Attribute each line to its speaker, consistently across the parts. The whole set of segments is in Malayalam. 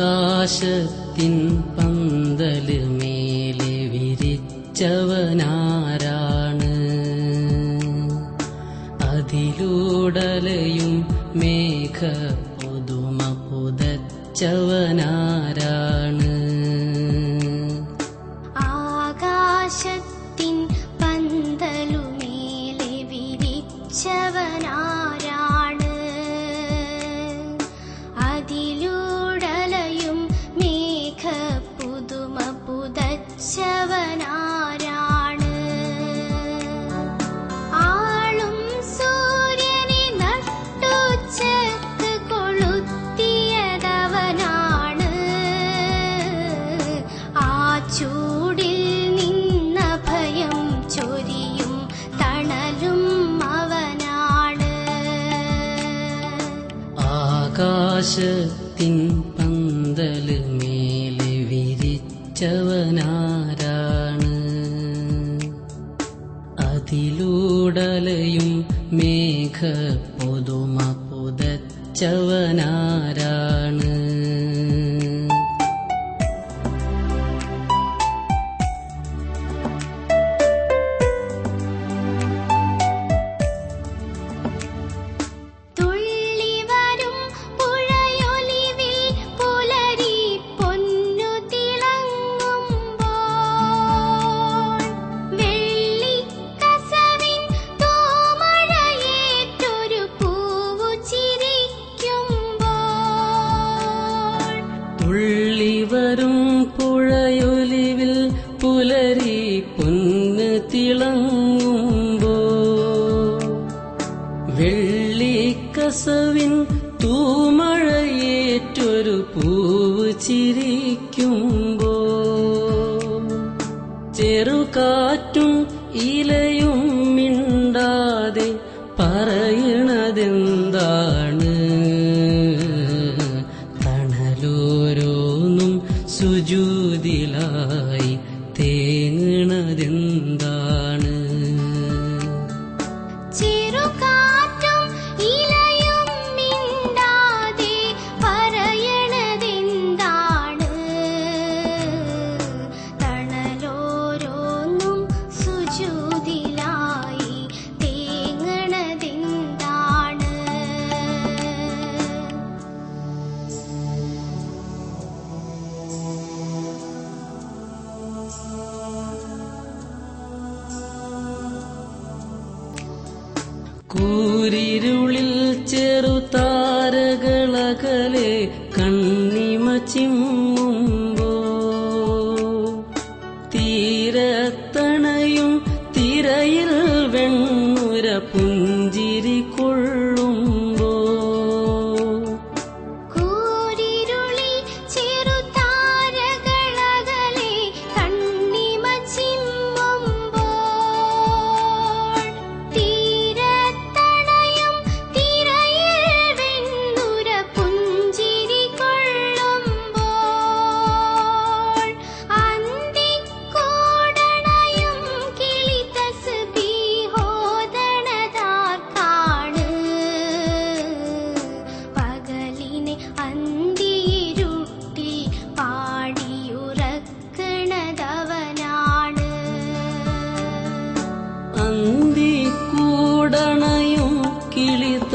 Speaker 1: ആകാശത്തിൻ പന്തൽ മേലെ വിരിച്ചവനാരാണ്? അതിലൂടലയും മേഘ പുതുമ പുതച്ചവനാരാണ്?
Speaker 2: ആകാശത്തിൻ പന്തലുമേലെ വിരിച്ചവനാരാണ്
Speaker 1: ആകാശത്തിൻ പന്തൽ മേലെ വിരിച്ചവനാരാണ്? അതിലൂടലയും മേഘ പുതുമ പുതച്ചവനാരാണ്?
Speaker 2: പൊന്ന്
Speaker 1: തിളങ്ങുമ്പോ വെള്ളിക്കസവിൻ തൂമഴയേറ്റൊരു പൂവ് ചിരിക്കുമ്പോ ചെറുകാറ്റും ഇലയും
Speaker 2: ചെറുകാറ്റും পুরীর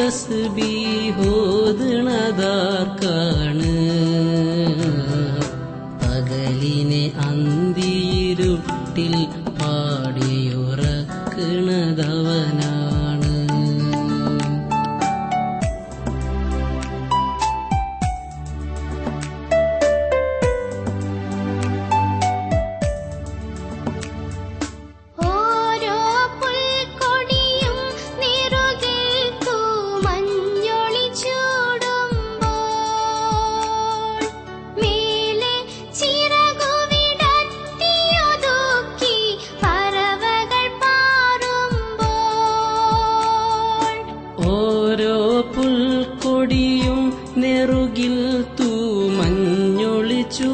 Speaker 2: തസ്ബീഹോദണതാർക്കാണ് പകലിനെ
Speaker 1: അന്തിയിരുട്ടിൽ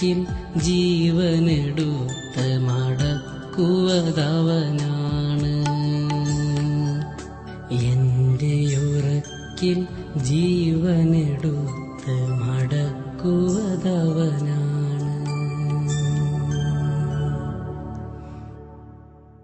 Speaker 1: ഉറക്കിൽ ജീവനെടുത്ത് മടക്കുവതവനാണ്. എന്റെ ഉറക്കിൽ ജീവനെടുത്ത് മടക്കുവതവനാണ്.